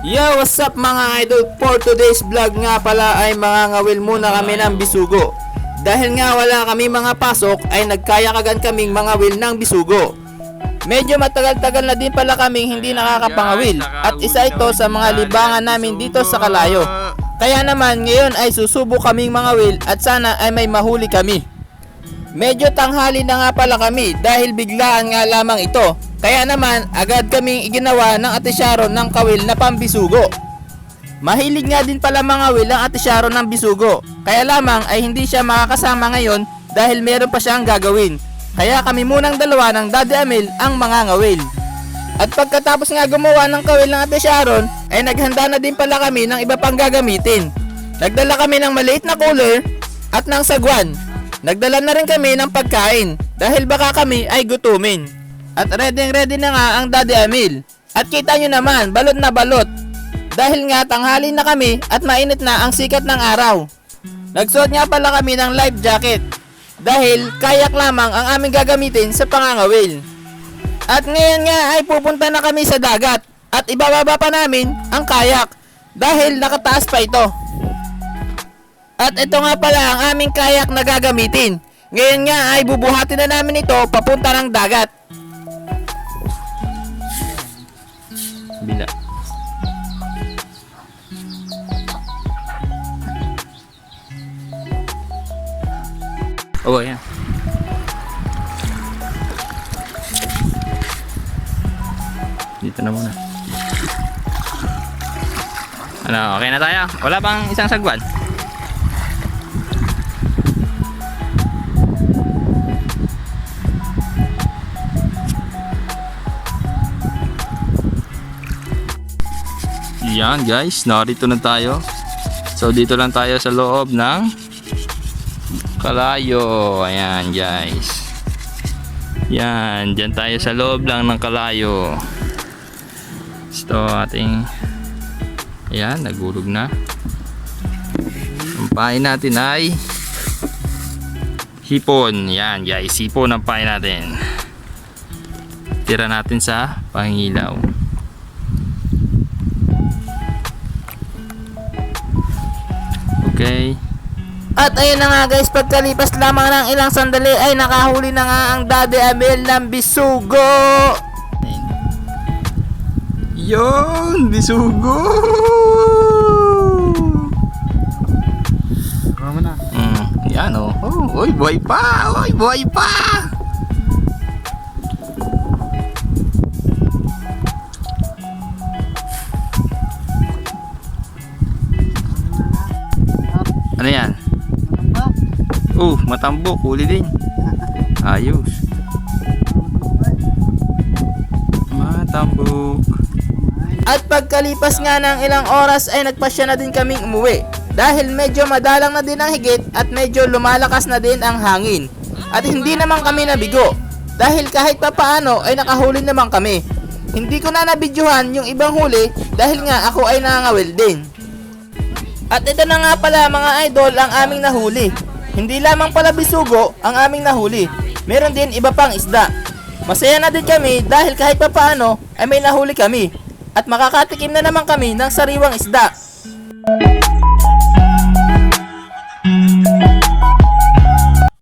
Yo, what's up mga idol? For today's vlog nga pala ay mga ngawil muna kami ng bisugo. Dahil nga wala kami mga pasok ay nagkayakagan kaming mga wil ng bisugo. Medyo matagal-tagal na din pala kaming hindi nakakapangawil at isa ito sa mga libangan namin dito sa Kalayo. Kaya naman ngayon ay susubok kaming mga wil at sana ay may mahuli kami. Medyo tanghali na nga pala kami dahil biglaan nga lamang ito. Kaya naman agad kaming iginawa ng Ate Sharon ng kawil na pambisugo. Mahilig nga din pala mga wil ang Ate Sharon ng bisugo. Kaya lamang ay hindi siya makakasama ngayon dahil meron pa siyang gagawin. Kaya kami munang dalawa ng Daddy Amel ang mga ngawil. At pagkatapos nga gumawa ng kawil ng Ate Sharon, ay naghanda na din pala kami ng iba pang gagamitin. Nagdala kami ng maliit na cooler at ng sagwan. Nagdala na rin kami ng pagkain dahil baka kami ay gutumin. At ready ready na nga ang Daddy Amil. At kita nyo naman, balot na balot. Dahil nga tanghali na kami at mainit na ang sikat ng araw. Nagsuot nga pala kami ng life jacket. Dahil kayak lamang ang aming gagamitin sa pangangawil. At ngayon nga ay pupunta na kami sa dagat. At ibababa pa namin ang kayak. Dahil nakataas pa ito. At ito nga pala ang aming kayak na gagamitin. Ngayon nga ay bubuhatin na namin ito papunta ng dagat. Bila. Oh, ayan. Dito na muna. Ano, okay na tayo? Wala bang isang sagwan? Yan guys, narito na tayo. So dito lang tayo sa loob ng Kalayo. Ayan guys. Yan, dyan tayo sa loob lang ng Kalayo. Ito ating Ayan, nagulog na. Ang pain natin ay hipon. Yan guys, hipon ang pain natin. Tira natin sa pangilaw. Okay. At ayun na nga guys, pagkalipas lamang ng ilang sandali ay nakahuli na nga ang Daddy Amel ng bisugo. Yon, bisugo. Ano mo na? Mm, yan oh. oh. Oy, buhay pa. Oy, buhay pa. Ano yan? Oh, matambok. Huli din. Ayos. Matambok. At pagkalipas nga ng ilang oras ay nagpasya na din kaming umuwi. Dahil medyo madalang na din ang higit at medyo lumalakas na din ang hangin. At hindi naman kami nabigo. Dahil kahit papaano ay nakahuli naman kami. Hindi ko na nabidyuhan yung ibang huli dahil nga ako ay nangangawil din. At ito na nga pala mga idol ang aming nahuli. Hindi lamang pala bisugo ang aming nahuli. Meron din iba pang isda. Masaya na din kami dahil kahit papaano ay may nahuli kami. At makakatikim na naman kami ng sariwang isda.